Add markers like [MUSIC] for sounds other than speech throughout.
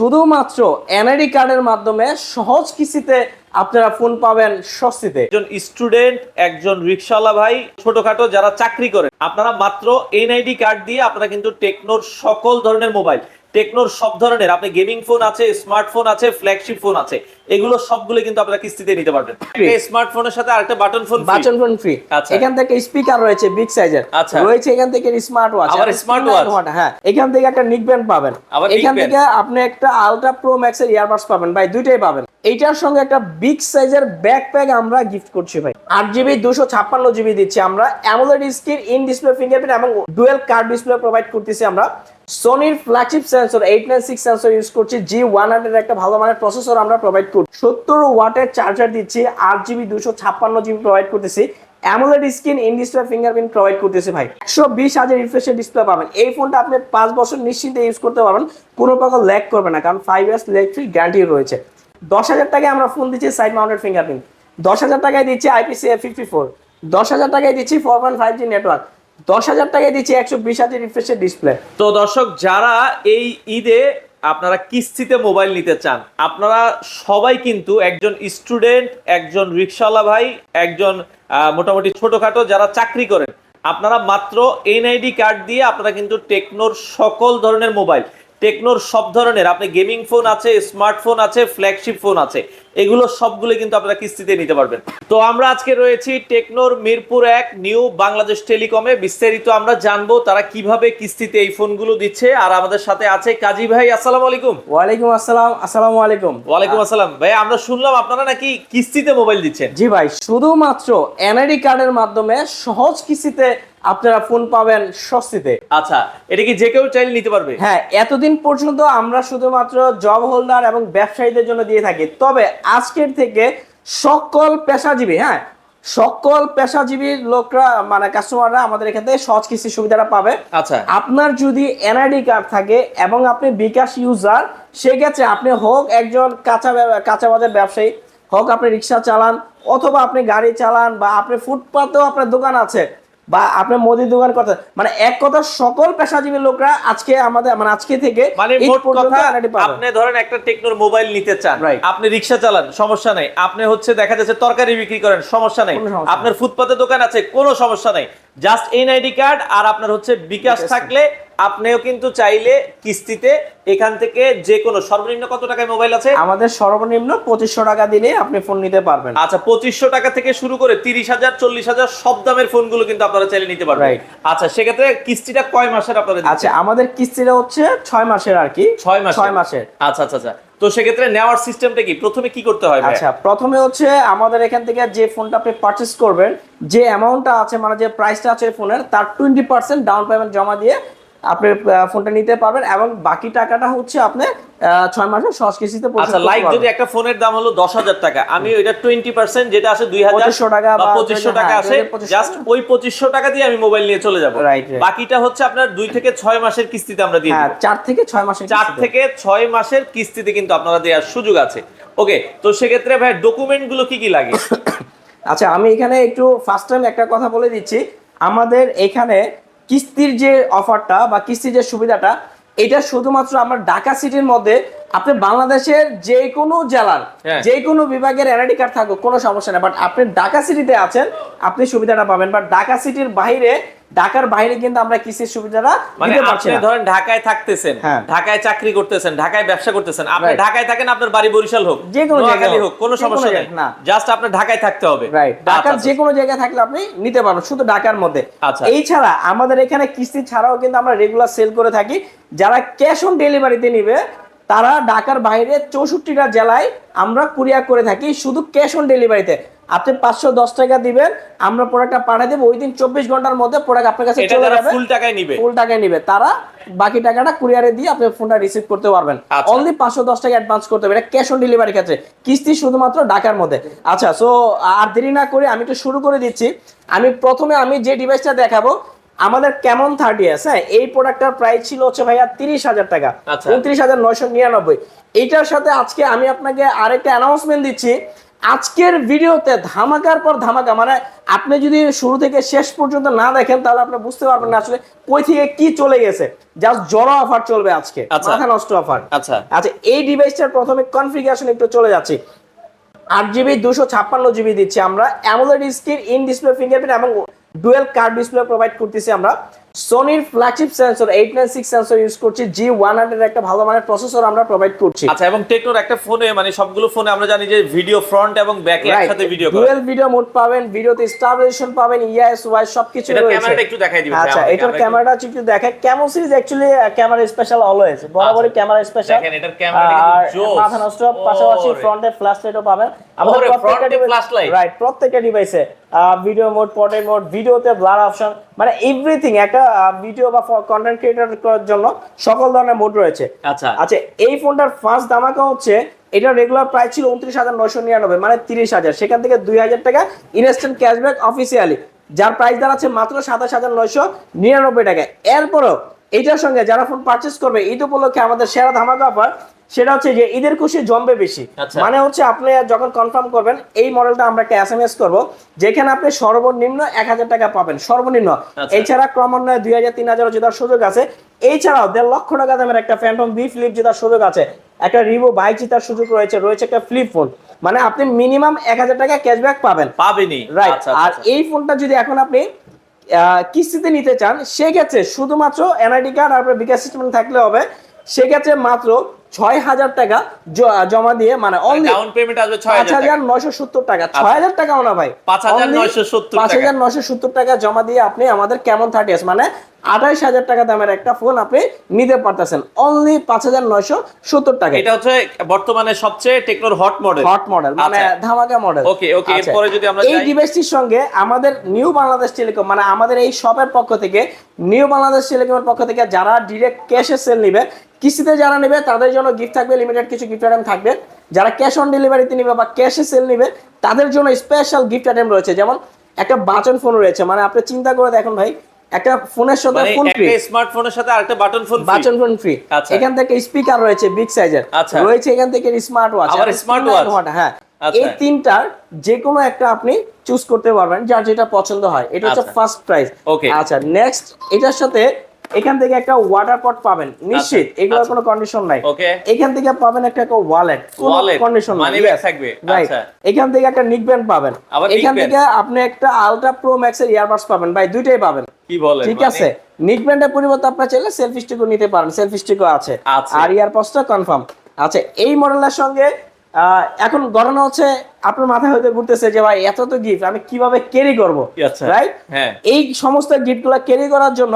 শুধুমাত্র এনআইডি কার্ডের মাধ্যমে সহজ কিস্তিতে আপনারা ফোন পাবেন স্বস্তিতে। একজন স্টুডেন্ট একজন রিক্সাওয়ালা ভাই, ছোটখাটো যারা চাকরি করেন আপনারা মাত্র এনআইডি কার্ড দিয়ে আপনারা কিন্তু টেকনোর সকল ধরনের মোবাইল টেকনোর সব ধরনের, আপনি গেমিং ফোন আছে স্মার্টফোন আছে ফ্ল্যাগশিপ ফোন আছে। এগুলো সবগুলো কিন্তু আপনারা কিস্তিতে নিতে পারবেন। স্মার্টফোনের সাথে আরেকটা button phone button phone free আচ্ছা। এখান থেকে স্পিকার রয়েছে বিগ সাইজের আচ্ছা। রয়েছে এখান থেকে স্মার্ট ওয়াচ আবার smart watch। হ্যাঁ। এখান থেকে একটা নিক ব্যান্ড পাবেন। আবার এখান থেকে আপনি একটা আলট্রা প্রো ম্যাক্স এর ইয়ারবাডস পাবেন। ভাই দুইটাই পাবেন। এইটার সঙ্গে একটা বিগ সাইজের ব্যাকপ্যাক আমরা গিফট করছি ভাই। আট জিবি দুশো ছাপ্পান্ন জিবি দিচ্ছি আমরা। AMOLED screen in display fingerprint এবং ডুয়েল কার্ড ডিসপ্লে প্রোভাইড করতেছি আমরা। সোনির flagship sensor eight nine six sensor use করছি। জি ওয়ান হান্ড্রেড একটা ভালো মানের প্রসেসর আমরা প্রোভাইড করছি সত্তর ওয়াটের চার্জার দিচ্ছি, আট জিবি দুশো ছাপ্পান্ন GB provide AMOLED screen fingerprint provide করতেছে ভাই। একশো বিশ হাজার রিফ্রেশের ডিসপ্লে পাবেন। এই ফোনটা আপনি পাঁচ বছর নিশ্চিন্তে ইউজ করতে পারবেন, কোনো প্রকার ল্যাগ করবে না, কারণ five years lag free guarantee রয়েছে। দশ হাজার টাকায় আমরা ফোন দিচ্ছি সাইড মাউন্টেড ফিঙ্গারপ্রিন্ট দশ হাজার টাকায় দিচ্ছি আইপিসি ফিফটি ফোর দশ হাজার টাকায় দিচ্ছি four point five G network দশ হাজার টাকায় দিচ্ছি একশো বিশ হাজার রিফ্রেশের ডিসপ্লে তো দর্শক, যারা এই ঈদে আপনারা কিস্তিতে মোবাইল নিতে চান, আপনারা সবাই কিন্তু একজন স্টুডেন্ট, একজন রিক্সাওয়ালা ভাই, একজন মোটামুটি ছোটোখাটো যারা চাকরি করেন, আপনারা মাত্র এনআইডি কার্ড দিয়ে আপনারা কিন্তু টেকনোর সকল ধরনের মোবাইল, টেকনোর সব ধরনের, আপনি গেমিং ফোন আছে, স্মার্টফোন আছে, ফ্ল্যাগশিপ ফোন আছে এগুলো সবগুলো কিন্তু আপনারা কিস্তিতে নিতে পারবেন। তো আমরা আজকে রয়েছি টেকনোর মিরপুর এক নিউ বাংলাদেশ টেলিকমে। বিস্তারিত আমরা জানব তারা কীভাবে কিস্তিতে এই ফোনগুলো দিচ্ছে। আর আমাদের সাথে আছে কাজী ভাই আসসালামু আলাইকুম। ওয়ালাইকুম আসসালাম আসসালামু আলাইকুম। ওয়ালাইকুম আসসালাম। ভাই আমরা শুনলাম আপনারা নাকি কিস্তিতে মোবাইল দিচ্ছেন। জি ভাই শুধুমাত্র এনআইডি কার্ডের মাধ্যমে সহজ কিস্তিতে আপনারা ফোন পাবেন স্বস্তিতে। আচ্ছা এটা কি যে কেউ চাইলে নিতে পারবে? হ্যাঁ এতদিন পর্যন্ত আমরা শুধুমাত্র জব হোল্ডার এবং ব্যবসায়ীদের জন্য দিয়ে থাকি। তবে আজকের থেকে সকল পেশাজীবী হ্যাঁ সকল পেশাজীবী লোকরা মানে কাস্টমাররা আমাদের এখান থেকে সহজ কিস্তির সুবিধাটা পাবে। আচ্ছা। আপনার যদি এনআইডি কার্ড থাকে এবং আপনি বিকাশ ইউজার সেক্ষেত্রে আপনি হোক একজন কাঁচা কাঁচা বাজার ব্যবসায়ী হোক আপনি রিক্সা চালান অথবা আপনি গাড়ি চালান বা আপনি ফুটপাতেও আপনার দোকান আছে বা আপনার মুদির দোকান করতে মানে এক কথা সকল পেশাজীবী লোকরা আজকে আমাদের মানে আজকে থেকে মানে মোট কথা আপনি ধরেন একটা টেকনোর মোবাইল নিতে চান. আপনি রিক্সা চালান সমস্যা নাই। আপনি হচ্ছে দেখা যাচ্ছে তরকারি বিক্রি করেন সমস্যা নাই। আপনার ফুটপাতে দোকান আছে কোনো সমস্যা নাই। জাস্ট এনআইডি কার্ড আর আপনার হচ্ছে বিকাশ থাকলে আপনিও কিন্তু চাইলে কিস্তিতে এখান থেকে যে কোনো সর্বনিম্ন কত টাকায় মোবাইল আছে? আমাদের সর্বনিম্ন পঁচিশশো টাকা দিলে আপনি ফোন নিতে পারবেন। আচ্ছা পঁচিশশো টাকা থেকে শুরু করে তিরিশ হাজার চল্লিশ হাজার সব দামের ফোনগুলো কিন্তু আপনারা চাইলে নিতে পারবেন। আচ্ছা সেক্ষেত্রে কিস্তিটা কয় মাসের আপনারা আচ্ছা আমাদের কিস্তিটা হচ্ছে ছয় মাসের আর কি। ছয় মাস ছয় মাসের। আচ্ছা আচ্ছা আচ্ছা। তো সেক্ষেত্রে নেওয়ার সিস্টেমটা কি? প্রথমে কি করতে হয় আচ্ছা প্রথমে হচ্ছে আমাদের এখান থেকে যে ফোনটা আপনি পারচেস করবেন যে অ্যামাউন্টটা আছে মানে যে প্রাইসটা আছে ফোনের তার টোয়েন্টি পার্সেন্ট ডাউন পেমেন্ট জমা দিয়ে আপনি ফোনটা নিতে পারবেন এবং বাকি টাকাটা হচ্ছে আপনি ছয় মাসের সহজ কিস্তিতে আচ্ছা লাইক যদি একটা ফোনের দাম হলো দশ হাজার টাকা আমি ওইটা টোয়েন্টি পার্সেন্ট যেটা আছে দুই হাজার টাকা বা পঁচিশশো হ্যাঁ, টাকা আছে জাস্ট ওই পঁচিশশো টাকা দিয়ে আমি মোবাইল নিয়ে চলে যাব. বাকিটা হচ্ছে আপনার দুই থেকে ছয় মাসের কিস্তিতে আমরা দিয়ে হ্যাঁ চার থেকে ছয় মাসের চার থেকে ছয় মাসের কিস্তিতে কিন্তু আপনারা দেওয়ার সুযোগ আছে। ওকে তো সেক্ষেত্রে ভাই ডকুমেন্টগুলো কি কি লাগে? [COUGHS] আচ্ছা আমি এখানে একটু ফার্স্ট টাইম একটা কথা বলে দিচ্ছি। আমাদের এখানে কিস্তির যে অফারটা বা কিস্তির যে সুবিধাটা এটা শুধুমাত্র আমরা ঢাকা সিটির মধ্যে আপনি বাংলাদেশের যে কোনো জেলার হ্যাঁ। যে কোনো বিভাগের এনআইডি কার্ড থাকুক কোনো সমস্যা নেই বাট আপনি ঢাকা সিটিতে আছেন আপনি সুবিধাটা পাবেন বাট ঢাকা সিটির বাইরে ঢাকার বাইরে কিন্তু আমরা কিস্তির সুবিধাটা মানে দিতে পারছি না ধরেন ঢাকায় থাকতেছেন হ্যাঁ। ঢাকায় চাকরি করতেছেন ঢাকায় ব্যবসা করতেছেন আপনি ঢাকায় থাকেন আপনার বাড়ি বরিশাল হোক যে কোনো জায়গায় হোক কোনো সমস্যা নেই না। জাস্ট আপনার ঢাকায় থাকতে হবে রাইট ঢাকার। যে কোনো জায়গায় থাকলে আপনি নিতে পারবেন শুধু ঢাকার মধ্যে আচ্ছা। এই ছাড়া আমাদের এখানে কিস্তি ছাড়াও কিন্তু আমরা রেগুলার সেল করে থাকি যারা ক্যাশ অন ডেলিভারিতে নিবে তারা ঢাকার বাইরে চৌষট্টিটা জেলায় আমরা কুরিয়ার করে থাকি শুধু ক্যাশ অন ডেলিভারিতে আপনি পাঁচশো দশ টাকা দিবেন আমরা প্রোডাক্টটা পাঠিয়ে দেবো ওই দিন চব্বিশ ঘণ্টার মধ্যে প্রোডাক্ট আপনার কাছে চলে যাবে। ফুল টাকায় নিবে। ফুল টাকায় নিবে। তারা বাকি টাকাটা কুরিয়ারে দিয়ে আপনি ফোনটা রিসিভ করতে পারবেন। আচ্ছা। অনলি পাঁচশো দশ টাকা অ্যাডভান্স করতে হবে। এটা ক্যাশ অন ডেলিভারি ক্ষেত্রে। কিস্তি শুধুমাত্র ঢাকার মধ্যে। আচ্ছা সো আর দেরি না করে আমি একটু শুরু করে দিচ্ছি। আমি প্রথমে আমি যে ডিভাইসটা দেখাবো আমাদের কেমন থার্টি এস হ্যাঁ এই প্রোডাক্টটার প্রাইস ছিল হচ্ছে ভাইয়া তিরিশ হাজার টাকা। আচ্ছা। উনত্রিশ হাজার নয়শো নিরানব্বই। এইটার সাথে আজকে আমি আপনাকে আরেকটা অ্যানাউন্সমেন্ট দিচ্ছি। আজকের ভিডিওতে ধামাকার পর ধামাকা মানে আপনি যদি শুরু থেকে শেষ পর্যন্ত না দেখেন তাহলে আপনি বুঝতে পারবেন না আসলে কই থেকে কি চলে গেছে। জাস্ট জড়ো অফার চলবে আজকে। আচ্ছা। মাথা নষ্ট অফার আচ্ছা। আচ্ছা এই ডিভাইসটার প্রথমে কনফিগারেশন একটু চলে যাচ্ছি। আট জিবি দুশো ছাপ্পান্ন জিবি দিচ্ছি আমরা। AMOLED screen in display fingerprint এবং ডুয়েল কার্ড ডিসপ্লে প্রোভাইড করতেছি আমরা। সোনির flagship sensor eight nine six sensor use করছি। জি ওয়ান হান্ড্রেড একটা ভালো মানের প্রসেসর আমরা প্রোভাইড করছি। আচ্ছা এবং টেকনোর একটা ফোনে মানে সবগুলো ফোনে আমরা জানি যে ভিডিও ফ্রন্ট এবং ব্যাক একসাথে ভিডিও ডুয়েল ভিডিও মোড পাবেন ভিডিওতে স্টাবলাইজেশন পাবেন ইএস ওয়াই সবকিছু এটা রয়েছে। ক্যামেরাটা একটু দেখাই দিবেন আচ্ছা এটার ক্যামেরাটা একটু দেখে Camon series actually camera special always বরাবরই ক্যামেরা স্পেশাল দেখেন, এটার ক্যামেরাটা কিন্তু জোস। মাথা নষ্ট পাশাপাশি। ফ্রন্টে ফ্ল্যাশ লাইটও পাবেন। front এ flashlight? রাইট প্রত্যেকটা ডিভাইসে ভিডিও মোড পোর্ট্রেট মোড ভিডিওতে ব্লার অপশন মানে এভরিথিং একটা ভিডিও বা কন্টেন্ট ক্রিয়েটর করার জন্য সকল ধরনের মোড রয়েছে। আচ্ছা। আচ্ছা এই ফোনটার ফার্স্ট দামাকা হচ্ছে এটা রেগুলার প্রাইস ছিল উনত্রিশ হাজার নয়শো নিরানব্বই মানে তিরিশ হাজার। সেখান থেকে দুই হাজার টাকা ইনস্ট্যান্ট ক্যাশব্যাক অফিসিয়ালি যার প্রাইস দাঁড়াচ্ছে মাত্র সাতাশ হাজার নয়শো নিরানব্বই টাকা এরপরও এইটার সঙ্গে যারা ফোন পারচেস করবে ঈদ উপলক্ষে আমাদের সেরা ধামাকা অফার সেটা হচ্ছে যে ঈদের খুশি জমবে বেশি। আচ্ছা। মানে হচ্ছে আপনি যখন কনফার্ম করবেন এই মডেলটা আমরা একটা এস এম এস করব যেখানে আপনি সর্বনিম্ন এক হাজার টাকা পাবেন সর্বনিম্ন। আচ্ছা। এছাড়া ক্রমান্বয়ে দুই হাজার তিন হাজার জেতার সুযোগ আছে। এছাড়াও দেড় লক্ষ টাকা দামের একটা ফ্যান্টম বি ফ্লিপ জেতার সুযোগ আছে। একটা রিভো বাইক জেতার সুযোগ রয়েছে রয়েছে একটা ফ্লিপ ফোন মানে আপনি মিনিমাম এক হাজার টাকা ক্যাশব্যাক পাবেন। পাবেনি রাইট আচ্ছা আর এই ফোনটা যদি এখন আপনি কিস্তিতে নিতে চান সেক্ষেত্রে শুধুমাত্র এনআইডি কার্ড আর আপনার বিকাশ সিস্টেম থাকলে হবে। সেক্ষেত্রে মাত্র ছয় হাজার টাকা জমা দিয়ে মানে ডাউন পেমেন্ট আসবে পাঁচ হাজার নয়শো সত্তর টাকা। ছয় হাজার টাকাও না ভাই। 5,970 পাঁচ হাজার নয়শো সত্তর টাকা জমা দিয়ে আপনি আমাদের কেমন থার্টি মানে আঠাইশ হাজার টাকা দামের একটা ফোন আপনি নিতে পারতেছেন। অনলি পাঁচ হাজার নয়শো সত্তর টাকা এটা হচ্ছে বর্তমানে সবচেয়ে টেকনোর হট মডেল হট মডেল মানে আচ্ছা। ধামাকা মডেল Okay, okay, এরপরে যদি আমরা এই ডিভাইসটির সঙ্গে আমাদের নিউ বাংলাদেশ টেলিকম মানে আমাদের এই শপের পক্ষ থেকে নিউ বাংলাদেশ টেলিকমের পক্ষ থেকে যারা ডিরেক্ট ক্যাশে সেল নেবে কিস্তিতে যারা নেবে তাদের জন্য গিফট থাকবে লিমিটেড কিছু গিফট আইটেম থাকবে। যারা ক্যাশ অন ডেলিভারিতে নেবে বা ক্যাশে সেল নেবে তাদের জন্য স্পেশাল গিফট আইটেম রয়েছে। যেমন একটা বাচন ফোন রয়েছে। মানে আপনি চিন্তা করে দেখুন ভাই একটা ফোনের সাথে ফোন ফ্রি স্মার্টফোনের সাথে আরেকটা button phone button phone free আচ্ছা। এখান থেকে স্পিকার রয়েছে বিগ সাইজের আচ্ছা। রয়েছে এখান থেকে স্মার্ট ওয়াচ আবার স্মার্ট ওয়াচ হ্যাঁ। আচ্ছা। এই তিনটার যে কোনো একটা আপনি চুজ করতে পারবেন যার যেটা পছন্দ হয়। এটা হচ্ছে আচ্ছা। ফার্স্ট প্রাইস ওকে আচ্ছা নেক্সট এটার সাথে এখান থেকে একটা ওয়াটার পট পাবেন। নিশ্চিত আচ্ছা, এগুলোর আচ্ছা। কোনো কন্ডিশন নাই. এখান থেকে পাবেন একটা ওয়ালেট Wallet, কন্ডিশন bag থাকবে, আচ্ছা। এখান থেকে একটা নিক ব্যান্ড পাবেন এখান থেকে আপনি একটা আলট্রা প্রো ম্যাক্স এর ইয়ারবাডস পাবেন। ভাই দুইটাই পাবেন। কি বলেন ঠিক মানে- আছে? নিক ব্যান্ডের পরিবর্তে আপনার চাইলে সেলফি স্টিকও নিতে পারেন। সেলফি স্টিকও আছে। আর ইয়ারপডসটা কনফার্ম আচ্ছা এই মডেলের সঙ্গে এখন ঘটনা হচ্ছে আপনার মাথায় হয়তো ঘুরতেছে যে ভাই এত তো গিফট আমি কীভাবে ক্যারি করব? আচ্ছা। রাইট হ্যাঁ। এই সমস্ত গিফটগুলো ক্যারি করার জন্য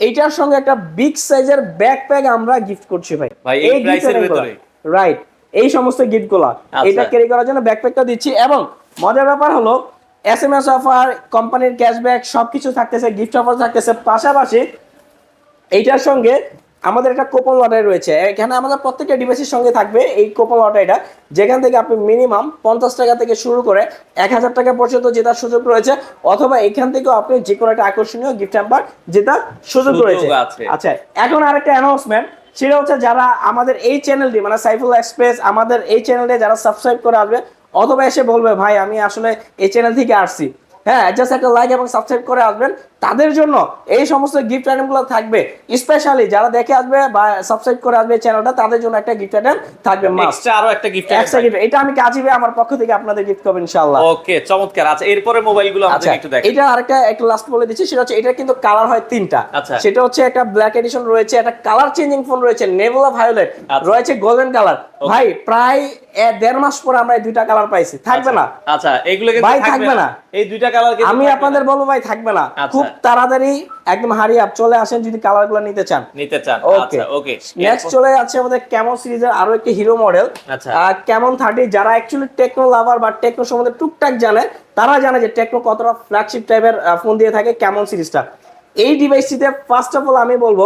এইটার সঙ্গে একটা বিগ সাইজের ব্যাকপ্যাক আমরা গিফট করছি ভাই ভাই, এই প্রাইসের ভিতরে? রাইট এই সমস্ত গিফটগুলো আচ্ছা। এটা ক্যারি করার জন্য ব্যাকপ্যাকটা দিচ্ছি এবং মজার ব্যাপার হলো এস এম এস অফার কোম্পানির ক্যাশব্যাক সবকিছু থাকতেছে গিফট অফার থাকতেছে পাশাপাশি এইটার সঙ্গে আমাদের একটা কোপন লটারি রয়েছে। এখানে আমাদের প্রত্যেকটা ডিভাইসের সঙ্গে থাকবে এই কোপন লটারিটা যেখান থেকে আপনি মিনিমাম পঞ্চাশ টাকা থেকে শুরু করে এক হাজার টাকা পর্যন্ত জেতার সুযোগ রয়েছে অথবা এখান থেকেও আপনি যে কোনো একটা আকর্ষণীয় গিফট হ্যাম্পার জেতার সুযোগ রয়েছে। আচ্ছা এখন আরেকটা অ্যানাউন্সমেন্ট সেটা হচ্ছে যারা আমাদের এই চ্যানেলটি মানে সাইফুল এক্সপ্রেস আমাদের এই চ্যানেলে যারা সাবস্ক্রাইব করে আসবে অথবা এসে বলবে ভাই আমি আসলে এই চ্যানেল থেকে আসছি। হ্যাঁ জাস্ট একটা লাইক এবং সাবস্ক্রাইব করে আসবেন। তাদের জন্য এই সমস্ত গিফট আইটেমগুলো থাকবে। স্পেশালি যারা দেখে আসবে বা সাবস্ক্রাইব করে আসবে চ্যানেলটা তাদের জন্য একটা গিফট আইটেম থাকবে মাস্ট এক্সট্রা আরও একটা গিফট এক্সট্রা গিফট এটা আমি কাজিবে আমার পক্ষ থেকে আপনাদের গিফট করব ইনশাআল্লাহ। ওকে চমৎকার। আচ্ছা এরপরে মোবাইলগুলো আচ্ছা আমাদের একটু দেখেন। এটা আরেকটা একটু লাস্ট বলে দিচ্ছি সেটা হচ্ছে এটা কিন্তু কালার হয় তিনটা। আচ্ছা। সেটা হচ্ছে একটা ব্ল্যাক এডিশন রয়েছে একটা কালার চেঞ্জিং ফোন রয়েছে নেভুলা ভায়োলেট আচ্ছা। রয়েছে গোল্ডেন কালার ভাই প্রায় দেড় মাস পরে আমরা এই দুইটা কালার পাইছি। থাকবে না। আচ্ছা এগুলো ভাই, থাকবে না। এই দুইটা কালার আমি আপনাদের বলব ভাই থাকবে না। আচ্ছা। খুব তাড়াতাড়ি একদম আপ চলে আসেন যদি নিতে চান। নিতে চান। ওকে ওকে নেক্সট চলে যাচ্ছে আমাদের ক্যামন সিরিজের আরও একটি হিরো মডেল আচ্ছা। ক্যামন থার্টি যারা অ্যাকচুয়ালি টেকনো লাভার বা টেকনো সম্বন্ধে টুকটাক জানে তারা জানে যে টেকনো কতটা ফ্ল্যাগশিপ টাইপের ফোন দিয়ে থাকে ক্যামন সিরিজটা এই ডিভাইসটিতে ফার্স্ট অফ অল আমি বলব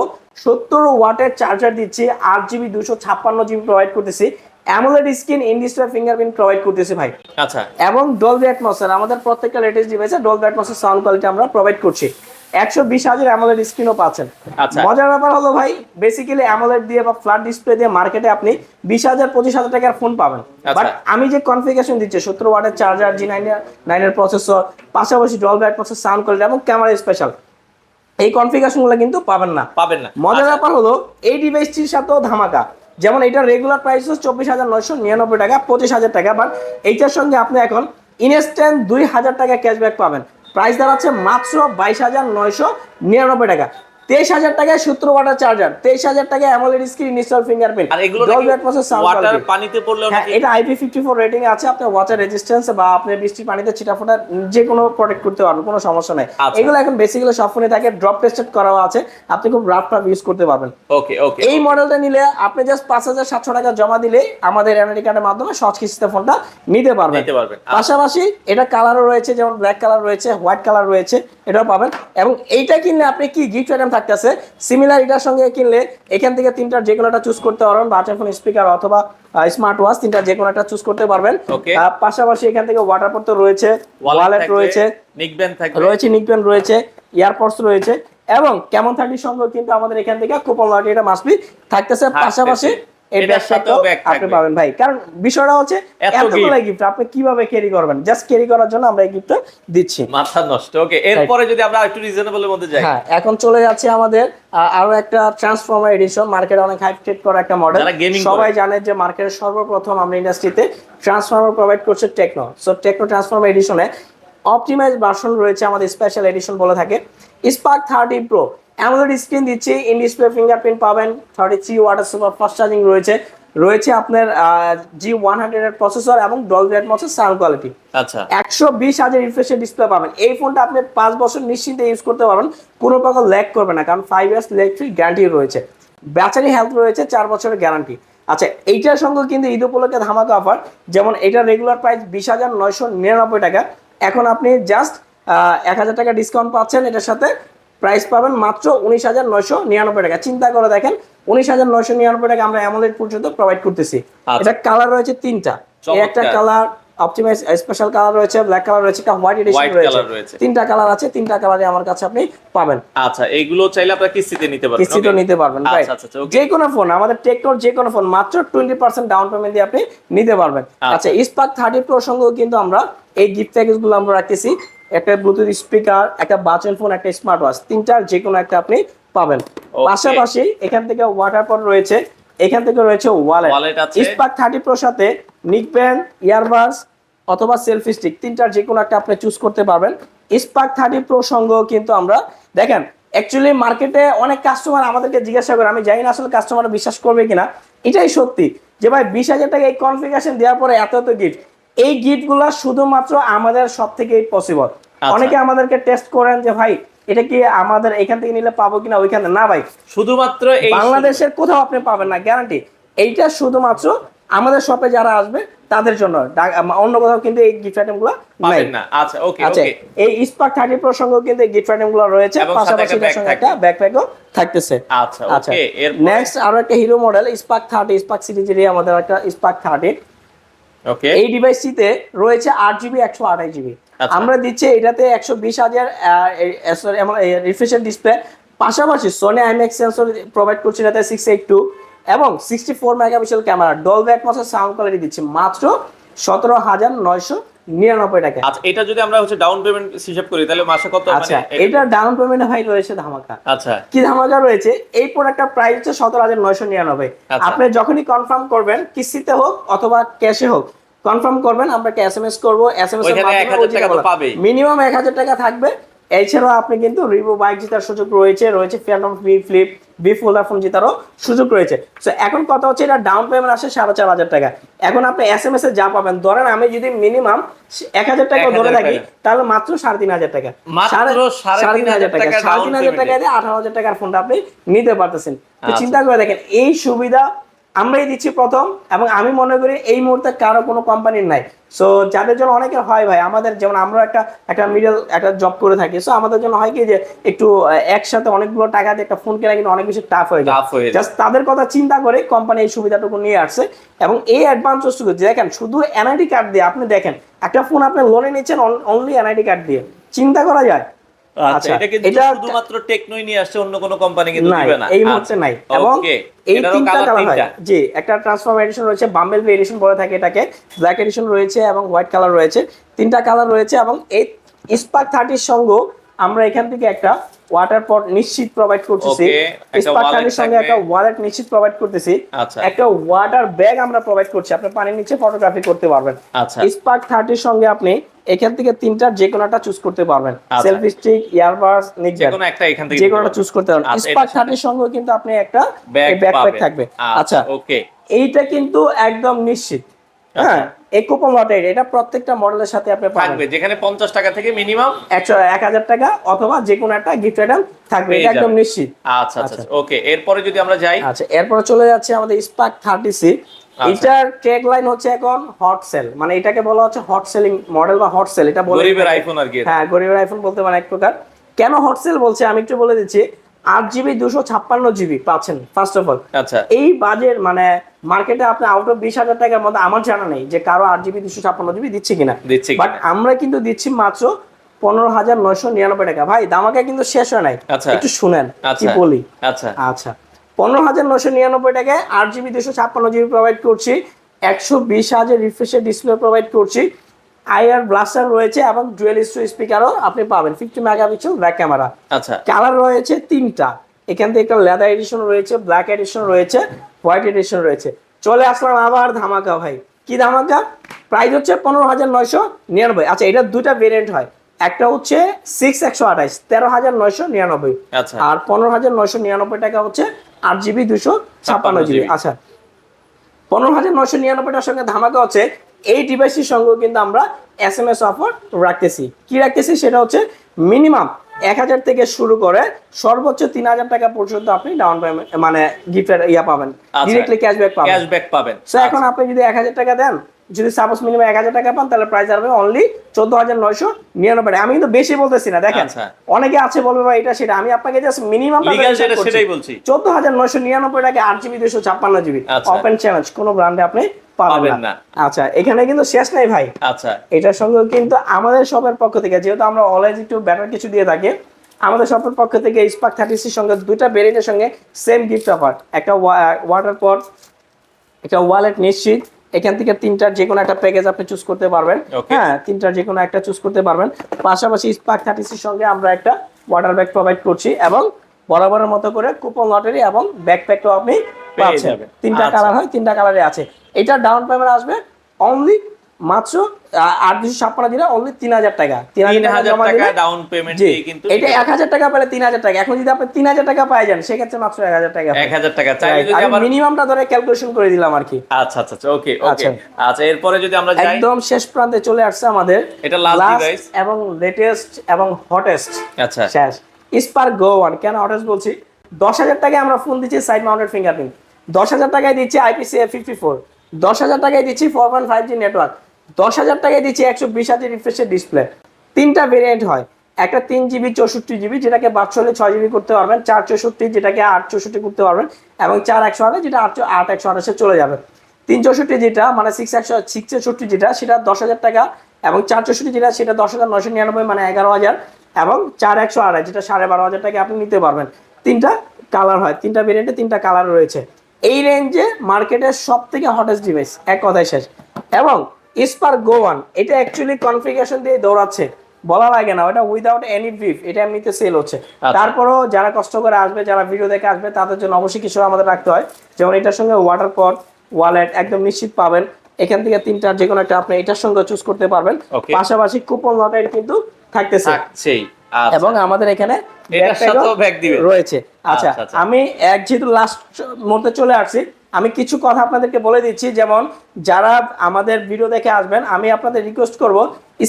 সত্তর ওয়াটের চার্জার দিচ্ছি আট জিবি দুশো ছাপ্পান্ন জিবি প্রোভাইড করতেছি। AMOLED screen in display fingerprint provide করতেছি ভাই। আচ্ছা। এবং ডলবি অ্যাটমসফিয়ার আমাদের প্রত্যেকটা লেটেস্ট ডিভাইসে ডলবি অ্যাটমসফিয়ার সাউন্ড কোয়ালিটি আমরা প্রোভাইড করছি। একশো বিশ হাজার অ্যামোলেড স্ক্রিনও পাচ্ছেন। আচ্ছা। মজার ব্যাপার হলো ভাই বেসিক্যালি অ্যামোলেড দিয়ে বা ফ্ল্যাট ডিসপ্লে দিয়ে মার্কেটে আপনি বিশ হাজার পঁচিশ হাজার টাকার ফোন পাবেন। আচ্ছা। বাট আমি যে কনফিগারেশন দিচ্ছি সত্তর ওয়াটের চার্জার জি নাইন নাইনের প্রসেসর পাশাপাশি Dolby process sound quality এবং ক্যামেরা স্পেশাল এই কনফিগারেশনগুলো কিন্তু পাবেন না। পাবেন না। মজার আচ্ছা, ব্যাপার হলো এই ডিভাইসটির সাথেও ধামাকা। যেমন এটা রেগুলার প্রাইস হচ্ছে চব্বিশ হাজার নয়শো নিরানব্বই টাকা, পঁচিশ হাজার টাকা বাট এইটার সঙ্গে আপনি এখন ইনস্ট্যান্ট দুই হাজার টাকা ক্যাশব্যাক পাবেন। প্রাইস দাঁড়াচ্ছে মাত্র বাইশ হাজার নয়শো নিরানব্বই টাকা। তেইশ হাজার টাকায় সতেরো ওয়াটার চার্জার তেইশ হাজার টাকায় অ্যামোলেড স্ক্রিন ইনস্টল ফিঙ্গারপ্রিন্ট আর এগুলো ওয়াটার পানিতে পড়লেও হ্যাঁ এটা আইপি ফিফটি ফোর রেটিং আছে আপনি ওয়াটার রেজিস্ট্যান্স বা আপনি বৃষ্টির পানিতে ছিটাফোটা যে কোনো প্রোটেক্ট করতে পারবেন কোনো সমস্যা নাই। আচ্ছা। এগুলো এখন বেসিক্যালি সব ফোনে থাকে ড্রপ টেস্টেড করা আছে আপনি খুব রাফ টাফ ইউজ করতে পারবেন। ওকে ওকে এই মডেলটা নিলে আপনি জাস্ট পাঁচ হাজার সাতশো টাকা জমা দিলে আমাদের এনআইডি কার্ডের মাধ্যমে সহজ কিস্তিতে ফোনটা নিতে পারবেন। নিতে পারবেন। আচ্ছা। পাশাপাশি এটা কালারও রয়েছে যেমন ব্ল্যাক কালার রয়েছে হোয়াইট কালার রয়েছে এটাও পাবেন। এবং এইটা কিনলে আপনি কি গিফট আইটেম থাকতেছে। সিমিলার এটার সঙ্গে কিনলে এখান থেকে তিনটার যে কোনোটা চুজ করতে পারবেন বাটার ফোন স্পিকার অথবা স্মার্ট ওয়াচ তিনটা যে কোনোটা একটা চুজ করতে পারবেন. পাশাপাশি এখান থেকে ওয়াটার তো রয়েছে ওয়ালেট রয়েছে নিকবেন থাকবে। রয়েছে নিকব্যান্ড রয়েছে ইয়ারপডস রয়েছে এবং কেমন থার্টির সঙ্গে কিন্তু আমাদের এখান থেকে কুপন লট এটা মাসবি থাকতেছে। পাশাপাশি এটার সাথেও আপনি পাবেন ভাই। কারণ বিষয়টা হচ্ছে এতগুলো গিফট আপনি কীভাবে ক্যারি করবেন? জাস্ট ক্যারি করার জন্য আমরা এই গিফটটা দিচ্ছি। মাথা নষ্ট। ওকে এরপরে যদি আমরা একটু রিজনেবলের মধ্যে যাই। হ্যাঁ এখন চলে যাচ্ছে আমাদের আরও একটা ট্রান্সফর্মার এডিশন মার্কেটে অনেক হাইপ ট্রেড করা একটা মডেল সবাই জানে যে মার্কেটের সর্বপ্রথম আমরা ইন্ডাস্ট্রিতে ট্রান্সফর্মার প্রোভাইড করছে টেকনো সো টেকনো ট্রান্সফর্মার এডিশনে অপটিমাইজ ভার্সন রয়েছে আমাদের স্পেশাল এডিশন বলে থাকে। Spark thirty pro AMOLED screen দিচ্ছে ইন ডিসপ্লে ফিঙ্গারপ্রিন্ট পাবেন thirty three watt super fast charging রয়েছে। রয়েছে আপনার জি ওয়ান হান্ড্রেড প্রসেসর এবং ডলবি অ্যাটমসের সাউন্ড কোয়ালিটি আচ্ছা। একশো বিশ হাজার রিফ্রেশের ডিসপ্লে পাবেন। এই ফোনটা আপনি পাঁচ বছর নিশ্চিন্তে ইউজ করতে পারবেন কোনো প্রকার ল্যাগ করবে না কারণ ফাইভ ইয়ার্স ইলেকট্রিক গ্যারান্টি রয়েছে। ব্যাটারি হেলথ রয়েছে চার বছরের গ্যারান্টি আচ্ছা এইটার সঙ্গে কিন্তু ঈদ উপলক্ষে ধামাকা অফার যেমন এটা রেগুলার প্রাইস বিশ হাজার নয়শো নিরানব্বই টাকা। এখন আপনি জাস্ট এক হাজার টাকা ডিসকাউন্ট পাচ্ছেন এটার সাথে। প্রাইস পাবেন মাত্র উনিশ হাজার নয়শো নিরানব্বই টাকা। চিন্তা করে দেখেন উনিশ হাজার নয়শো নিরানব্বই টাকা আমরা অ্যামোলেড পর্যন্ত প্রোভাইড করতেছি। আচ্ছা। এটা কালার রয়েছে তিনটা। একটা কালার অপটিমাইজ স্পেশাল কালার রয়েছে ব্ল্যাক কালার রয়েছে একটা হোয়াইট এডিশন রয়েছে। তিনটা কালার আছে তিনটা কালারে আমার কাছে আপনি পাবেন। আচ্ছা এইগুলো চাইলে আপনারা কিস্তিতে নিতে পারবেন okay? নিতে পারবেন আচ্ছা, আচ্ছা, আচ্ছা, যে কোনো ফোন আমাদের টেকনোর যে কোনো ফোন মাত্র টোয়েন্টি পার্সেন্ট ডাউন পেমেন্ট দিয়ে আপনি নিতে পারবেন। আচ্ছা। আচ্ছা স্পার্ক থার্টি প্রো সঙ্গেও কিন্তু আমরা এই গিফট প্যাকেজগুলো আমরা রাখতেছি। একটা ব্লুটুথ স্পিকার একটা বাচেন ফোন একটা স্মার্ট ওয়াচ তিনটার যে কোনো একটা আপনি পাবেন। পাশাপাশি এখান থেকে ওয়াটার পট রয়েছে এখান থেকে রয়েছে ওয়ালেট স্পার্ক থার্টি প্রোর সাথে নিক প্যান ইয়ারবাডস অথবা সেলফি স্টিক তিনটার যে কোনো একটা আপনি চুজ করতে পারবেন। স্পার্ক থার্টি প্রো সঙ্গেও কিন্তু আমরা দেখেন অ্যাকচুয়ালি মার্কেটে অনেক কাস্টমার আমাদেরকে জিজ্ঞাসা করে আমি জানি না আসলে কাস্টমার বিশ্বাস করবে কিনা। এটাই সত্যি যে ভাই বিশ হাজার টাকা এই কনফিগারেশন দেওয়ার পরে এত এত গিফট এই গিফটগুলো শুধুমাত্র আমাদের সব থেকে পসিবল অনেকে আমাদেরকে টেস্ট করেন যে ভাই এটা কি আমাদের এখান থেকে নিলে পাবো কিনা ওইখানে? না ভাই। শুধুমাত্র এই বাংলাদেশের কোথাও আপনি পাবেন না গ্যারান্টি এইটা শুধুমাত্র আমাদের শপে যারা আসবে তাদের জন্য। অন্য কোথাও কিন্তু এই গিফট আইটেমগুলো পাবেন না। আচ্ছা ওকে আচ্ছা এই স্পার্ক থার্টি প্রো সঙ্গে কিন্তু গিফট আইটেমগুলো রয়েছে পাশাপাশি সঙ্গে একটা ব্যাকপ্যাকও থাকতেছে। আচ্ছা আচ্ছা। নেক্সট আরও একটা hero model spark thirty spark সিরিজেরই আমাদের একটা স্পার্ক থার্টি ওকে এই ডিভাইসটিতে রয়েছে আট জিবি একশো আঠাশ জিবি আচ্ছা। আমরা দিচ্ছি এটাতে একশো বিশ হাজার রিফ্রেশন ডিসপ্লে পাশাপাশি সোনি আইম্যাক্স সেন্সর প্রোভাইড করছে এটাতে সিক্স এইট টু এবং sixty four megapixel camera dual back মাসের সাউন্ড কোয়ালিটি দিচ্ছে মাত্র সতেরো হাজার নয়শো নিরানব্বই টাকা। আচ্ছা এটা যদি আমরা হচ্ছে ডাউন পেমেন্ট হিসাব করি তাহলে মাসে কত আচ্ছা মানে এটা ডাউন পেমেন্টে ভাই রয়েছে ধামাকা। আচ্ছা। কি ধামাকা রয়েছে? এই প্রোডাক্টটা প্রাইস হচ্ছে সতেরো হাজার নয়শো নিরানব্বই। আচ্ছা। আপনি যখনই কনফার্ম করবেন কিস্তিতে হোক অথবা ক্যাশে হোক কনফার্ম করবেন আমরা এস এম এস করব এস এম এস ওইখানে 1000 টাকা তো পাবেই। মিনিমাম এক হাজার টাকা থাকবে। এছাড়াও আপনি কিন্তু রিভো বাইক জেতার সুযোগ রয়েছে রয়েছে phantom flip V folder phone জেতারও সুযোগ রয়েছে। সো এখন কথা হচ্ছে এটা ডাউন পেমেন্ট আসে সাড়ে চার হাজার টাকা। এখন আপনি এস এম এস এ যা পাবেন ধরেন আমি যদি মিনিমাম এক হাজার টাকা ধরে থাকি তাহলে মাত্র সাড়ে তিন হাজার টাকা। সাড়ে- তিন হাজার টাকা। টাকা সাড়ে তিন হাজার টাকা দিয়ে আঠারো হাজার টাকার ফোনটা আপনি নিতে পারতেছেন। আচ্ছা। চিন্তা করে দেখেন এই সুবিধা আমরাই দিচ্ছি প্রথম এবং আমি মনে করি এই মুহূর্তে কারও কোনো কোম্পানির নাই। সো যাদের জন্য অনেকের হয় ভাই আমাদের যেমন আমরা একটা একটা মিডল একটা জব করে থাকি। সো আমাদের জন্য হয় কি যে একটু একসাথে অনেকগুলো টাকা দিয়ে একটা ফোন কেনা কিন্তু অনেক বেশি টাফ হয়ে যায়। জাস্ট তাদের কথা চিন্তা করে কোম্পানি এই সুবিধাটুকু নিয়ে আসছে এবং এই অ্যাডভান্স অ্যাডভান্সটুকু দেখেন শুধু এনআইডি কার্ড দিয়ে আপনি দেখেন একটা ফোন আপনি লোনে নিচ্ছেন অনলি এনআইডি কার্ড দিয়ে। চিন্তা করা যায়? আচ্ছা এটা শুধুমাত্র টেকনোই নিয়ে আসছে অন্য কোনো কোম্পানি কিন্তু নাই দিবে না। এই মুহূর্তে আচ্ছা, নাই। এবং এই তিনটা কালার কালার হয়। জি একটা ট্রান্সফর্ম এডিশন রয়েছে বাম্বেল এডিশন বলে থাকে এটাকে। ব্ল্যাক এডিশন রয়েছে এবং হোয়াইট কালার রয়েছে। তিনটা কালার রয়েছে এবং এই স্পার্ক থার্টির সঙ্গে আমরা এখান থেকে একটা ওয়াটার পট নিশ্চিত প্রোভাইড করতেছি। Okay, একটা স্পার্ক wallet থার্টির সঙ্গে একটা ওয়ালেট নিশ্চিত প্রোভাইড করতেছি। আচ্ছা। একটা ওয়াটার ব্যাগ আমরা প্রোভাইড করছি। আপনি পানির নিচে ফটোগ্রাফি করতে পারবেন। আচ্ছা। স্পার্ক থার্টির সঙ্গে আপনি এখান থেকে তিনটা যে কোনোটা চুজ করতে পারবেন। আচ্ছা। সেলফি স্টিক ইয়ারবাডস যে কোনো একটা এখান থেকে যে কোনোটা চুজ করতে পারবেন। আচ্ছা, স্পার্ক থার্টির সঙ্গে কিন্তু আপনি একটা ব্যাকপ্যাক থাকবে। আচ্ছা ওকে এইটা কিন্তু একদম নিশ্চিত। হ্যাঁ। কুপন লটারি এটা প্রত্যেকটা মডেলের সাথে আপনি থাকবে যেখানে পঞ্চাশ টাকা থেকে মিনিমাম একশো এক হাজার টাকা অথবা যে কোনো একটা গিফট আইটেম থাকবে এটা একদম নিশ্চিত। আচ্ছা আচ্ছা ওকে এরপরে যদি আমরা যাই। আচ্ছা এরপরে চলে যাচ্ছে আমাদের স্পার্ক আচ্ছা। এটার ট্যাগ লাইন হচ্ছে এখন হট সেল মানে এটাকে বলা হচ্ছে হট সেলিং মডেল বা হট সেল এটা বলে গরিবের আইফোন আর কি হ্যাঁ গরিবের আইফোন বলতে পারেন এক প্রকার। কেন হট সেল বলছে? আমি একটু বলে দিচ্ছি। আট জিবি দুশো ছাপ্পান্ন জিবি পাচ্ছেন ফার্স্ট অফ অল আচ্ছা। এই বাজেট মানে মার্কেটে আপনি আউট অফ বিশ হাজার টাকার মধ্যে আমার জানা নেই যে কারও আট জিবি দুশো ছাপ্পান্ন জিবি দিচ্ছে কিনা। দিচ্ছে বাট আমরা কিন্তু দিচ্ছি মাত্র পনেরো হাজার নয়শো নিরানব্বই টাকা। ভাই দামাকা কিন্তু শেষ হয় নাই। আচ্ছা। একটু শুনেন কি আচ্ছা। বলি? আচ্ছা। আচ্ছা। পনেরো হাজার নয়শো নিরানব্বই টাকায় আট জিবি দুশো ছাপ্পান্ন জিবি প্রোভাইড করছি। একশো বিশ হাজার রিফ্রেশের ডিসপ্লে প্রোভাইড করছি। আইআর ব্লাস্টার রয়েছে এবং ডুয়েল স্পিকারও আপনি পাবেন। ফিফটি মেগাপিক্সেল ব্যাক ক্যামেরা আচ্ছা। কালার রয়েছে তিনটা। এখান থেকে একটা লেদার এডিশন রয়েছে ব্ল্যাক এডিশন রয়েছে হোয়াইট এডিশন রয়েছে। চলে আসলাম আবার ধামাকা ভাই। কি ধামাকা? প্রাইস হচ্ছে পনেরো হাজার নয়শো নিরানব্বই। আচ্ছা এটা দুটা ভেরিয়েন্ট হয়। একটা হচ্ছে সিক্স একশো আঠাইশ তেরো হাজার নয়শো নিরানব্বই। আচ্ছা। আর পনেরো হাজার নয়শো নিরানব্বই টাকা হচ্ছে আট জিবি দুশো ছাপ্পান্ন জিবি। আচ্ছা পনেরো হাজার নয়শো নিরানব্বইটার সঙ্গে ধামাকা হচ্ছে। এই ডিভাইসটির সঙ্গেও কিন্তু আমরা এস এম এস অফার রাখতেছি। কি রাখতেছি? সেটা হচ্ছে মিনিমাম এক হাজার থেকে শুরু করে সর্বোচ্চ তিন হাজার টাকা পর্যন্ত আপনি ডাউন পেমেন্ট মানে গিফটের ইয়া পাবেন। আচ্ছা। ডিরেক্টলি ক্যাশব্যাক পাবেন। ক্যাশব্যাক পাবেন। সো এখন আপনি যদি এক হাজার টাকা দেন যদি সাপোজ মিনিমাম এক হাজার টাকা পান তাহলে প্রাইস আসবে অনলি চোদ্দ হাজার নয়শো নিরানব্বই। আমি কিন্তু বেশি বলতেছি না দেখেন। আচ্ছা। অনেকে আছে বলবে ভাই এটা সেটা। আমি আপনাকে জাস্ট মিনিমাম সেটাই বলছি। চোদ্দ হাজার নয়শো নিরানব্বই টাকা আট জিবি দুশো ছাপ্পান্ন জিবি আচ্ছা। ওপেন চ্যালেঞ্জ কোনো ব্র্যান্ডে আপনি পাবেন না। আচ্ছা এখানে কিন্তু শেষ নাই ভাই। আচ্ছা। এটার সঙ্গে কিন্তু আমাদের শপের পক্ষ থেকে যেহেতু আমরা অলওয়েজ একটু বেটার কিছু দিয়ে থাকি আমাদের শপের পক্ষ থেকে স্পার্ক থার্টি সির সঙ্গে দুইটা ভেরিয়েন্টের সঙ্গে সেম গিফট অফার একটা ওয়াটার পট একটা ওয়ালেট নিশ্চিত। এখান থেকে তিনটার যে কোনো একটা প্যাকেজ আপনি চুজ করতে পারবেন। হ্যাঁ তিনটার যে কোনো একটা চুজ করতে পারবেন। পাশাপাশি স্পার্ক থার্টি সির সঙ্গে আমরা একটা ওয়াটার ব্যাগ প্রোভাইড করছি এবং বরাবরের মতো করে কুপন লটারি এবং ব্যাকপ্যাকটাও আপনি পাচ্ছেন। তিনটা আচ্ছা। কালার হয় তিনটা কালারে আছে। এটা ডাউন পেমেন্ট আসবে অনলি মাত্র আট দুশো ছাপ্পান্ন দিনে অনলি তিন হাজার টাকা। তিন হাজার টাকা ডাউন পেমেন্ট কিন্তু এটা এক হাজার টাকা পেলে তিন হাজার টাকা। এখন যদি আপনি তিন হাজার টাকা পাই যান সেক্ষেত্রে মাত্র এক হাজার টাকা এক হাজার টাকা। মিনিমামটা ধরে ক্যালকুলেশন করে দিলাম আর কি। আচ্ছা আচ্ছা আচ্ছা ওকে ওকে আচ্ছা। আচ্ছা এরপরে যদি আমরা একদম শেষ প্রান্তে চলে আসছে আমাদের এটা last এবং লেটেস্ট এবং হটেস্ট আচ্ছা। শেষ। স্পার্ক গো ওয়ান কেন হটেস্ট বলছি? দশ হাজার টাকায় আমরা ফোন দিচ্ছি সাইড মাউন্টেড ফিঙ্গারপ্রিন্ট দশ হাজার টাকায় দিচ্ছি আইপিসি ফিফটি ফোর দশ হাজার টাকায় দিচ্ছি four point five G network দশ হাজার টাকায় দিচ্ছি একশো বিশ হাজার রিফ্রেশের ডিসপ্লে তিনটা ভেরিয়েন্ট হয়। একটা তিন জিবি, চৌষট্টি জিবি, যেটাকে বাচ্চা হলে ছয় জিবি করতে পারবেন, চার চৌষট্টি, যেটাকে আট চৌষট্টি করতে পারবেন, এবং চার একশো আঠাশ যেটা আট আট একশো আঠাশে চলে যাবে। তিন চৌষট্টি যেটা মানে সিক্স একশো সিক্স চৌষট্টি যেটা, সেটা দশ হাজার টাকা, এবং চার চৌষট্টি যেটা, সেটা দশ হাজার নশো নিরানব্বই মানে এগারো হাজার, এবং চার একশো আড়াই, যেটা সাড়ে বারো হাজার টাকা আপনি নিতে পারবেন। তিনটা কালার হয়। তিনটা ভেরিয়েন্টে তিনটা কালার রয়েছে। এই রেঞ্জে মার্কেটের সব থেকে হটেস্ট ডিভাইস এক কথায় শেষ। এবং স্পার গো ওয়ান এটা অ্যাকচুয়ালি কনফিগারেশন দিয়ে দৌড়াচ্ছে। বলা লাগে না ওটা উইদাউট এনি ব্রিফ এটা এমনিতে সেল হচ্ছে। আচ্ছা। তারপরও যারা কষ্ট করে আসবে যারা ভিডিও দেখে আসবে তাদের জন্য অবশ্যই কিছু আমাদের রাখতে হয়। যেমন এটার সঙ্গে ওয়াটার পট ওয়ালেট একদম নিশ্চিত পাবেন। এখান থেকে তিনটা যে কোনো একটা আপনি এটার সঙ্গে চুজ করতে পারবেন। পাশাপাশি কুপন লটারি কিন্তু থাকতেছে। আচ্ছা। এবং আমাদের এখানে এটার সাথেও দিবে? রয়েছে আচ্ছা আচ্ছা, আচ্ছা। আমি এক যেহেতু লাস্ট মুহূর্তে চলে আসছি আমি কিছু কথা আপনাদেরকে বলে দিচ্ছি যেমন যারা আমাদের ভিডিও দেখে আসবেন আমি আপনাদের রিকোয়েস্ট করব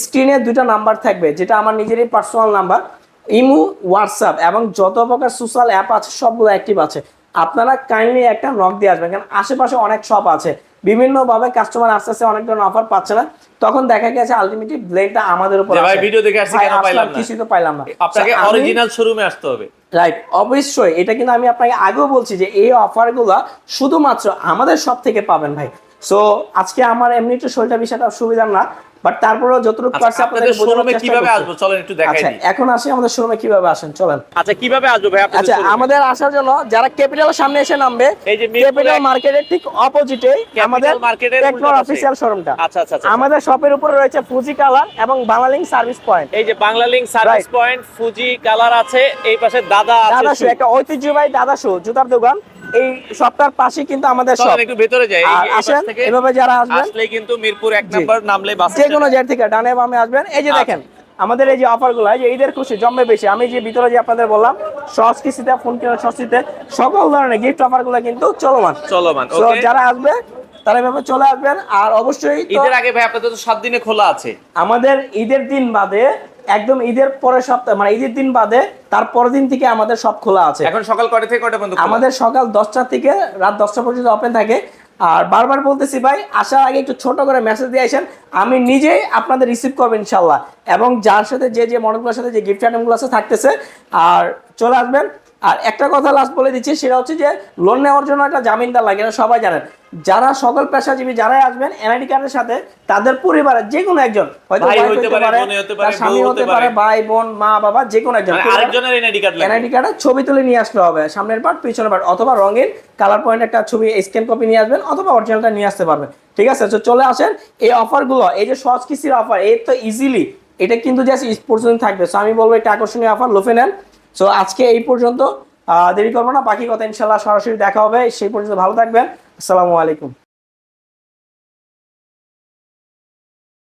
স্ক্রিনে দুটো নাম্বার থাকবে যেটা আমার নিজেরই পার্সোনাল নাম্বার ইমু হোয়াটসঅ্যাপ এবং যত প্রকার সোশ্যাল অ্যাপ আছে সবগুলো অ্যাক্টিভ আছে আপনারা কাইন্ডলি একটা নক দিয়ে আসবেন কারণ আশেপাশে অনেক শপ আছে বিভিন্নভাবে কাস্টমার আস্তে আস্তে অনেক ধরনের অফার পাচ্ছে না তখন দেখা গেছে আলটিমেটলি ব্লেডটা আমাদের উপর ভাই ভিডিও দেখে আসছি কেন পাইলাম না? কিছু তো পাইলাম না। আপনাকে অরিজিনাল শোরুমে আসতে হবে। রাইট অবশ্যই এটা কিন্তু আমি আপনাকে আগেও বলছি যে এই অফারগুলো শুধুমাত্র আমাদের সব থেকে পাবেন ভাই। সো আজকে আমার এমনি একটু শরীরটা বিষয়টা সুবিধা না বাট তারপরেও যতটুকু পারছি আচ্ছা, আপনাদের আপনাদের শোরুমে কীভাবে আসব? চলেন একটু দেখাই আচ্ছা দিই। এখন আসি আমাদের শোরুমে কীভাবে আসেন? চলেন। আচ্ছা কীভাবে আসব ভাই আপনাদের আচ্ছা আমাদের আসার জন্য যারা ক্যাপিটালের সামনে এসে নামবে এই যে ক্যাপিটাল মার্কেটের ঠিক অপোজিটে আমাদের এর টেকনোর অফিসিয়াল শোরুমটা আচ্ছা আচ্ছা আমাদের শপের উপরে রয়েছে ফুজি কালার এবং বাংলালিংক সার্ভিস পয়েন্ট এই যে Banglalink service point Fuji colour আছে এই পাশে দাদা আছে দাদা শু। একটা ঐতিহ্যবাহী দাদা শু জুতার দোকান। এই শপটার পাশে কিন্তু আমাদের শপ একটু ভেতরে যাই। আসেন এভাবে যারা আসবেন। আসলেই কিন্তু মিরপুর এক নাম্বার নামলে বাস যে কোনো জায়গা থেকে ডানে বামে আসবেন। এই যে আচ্ছা। দেখেন আমাদের এই যে অফারগুলো যে ঈদের খুশি জমবে বেশি। আমি যে ভিতরে যে আপনাদের বললাম সস কিস্তিতে ফোন কেনার সস্তিতে সকল ধরনের গিফট অফারগুলো কিন্তু চলমান। চলমান যারা আসবে তারা এভাবে চলে আসবেন। আর অবশ্যই ঈদের আগে ভাই আপনাদের তো সাত দিনে খোলা আছে। আমাদের ঈদের দিন বাদে একদম ঈদের পরের সপ্তাহ মানে ঈদের দিন বাদে তার পরের দিন থেকে আমাদের সব খোলা আছে। এখন সকাল কটা থেকে কটা পর্যন্ত আমাদের সকাল দশটা থেকে রাত দশটা পর্যন্ত ওপেন থাকে। আর বারবার বলতেছি ভাই আসার আগে একটু ছোট করে মেসেজ দিয়ে আসেন। আমি নিজেই আপনাদের রিসিভ করব ইনশাল্লাহ। এবং যার সাথে যে যে মডেলগুলোর সাথে যে গিফট আইটেমগুলো আছে থাকতেছে আর চলে আসবেন। আর একটা কথা লাস্ট বলে দিচ্ছি সেটা হচ্ছে যে লোন নেওয়ার জন্য একটা জামিনদার লাগে এটা সবাই জানেন। যারা সকল পেশাজীবী যারাই আসবেন এনআইডি কার্ডের সাথে তাদের পরিবারের যে কোনো একজন হয়তো ভাই হতে পারে, তার স্বামী হতে পারে। ভাই বোন মা বাবা যে কোনো একজন। মানে আরেকজনের এনআইডি কার্ড এনআইডি কার্ডে ছবি তুলে নিয়ে আসতে হবে সামনের পার্ট পিছনের পার্ট অথবা রঙিন কালার পয়েন্ট একটা ছবি স্ক্যান কপি নিয়ে আসবেন অথবা অরিজিনালটা নিয়ে আসতে পারবেন। ঠিক আছে? তো চলে আসেন এই অফারগুলো এই যে সহজ কিস্তির অফার এই তো ইজিলি এটা কিন্তু জাস্ট পর্যন্ত থাকবে। সো আমি বলব, এটা আকর্ষণীয় অফার লোফে নেন। সো আজকে এই পর্যন্ত দেরি করব না। বাকি কথা ইনশাল্লাহ সরাসরি দেখা হবে। সেই পর্যন্ত ভালো থাকবেন। আসসালামু আলাইকুম।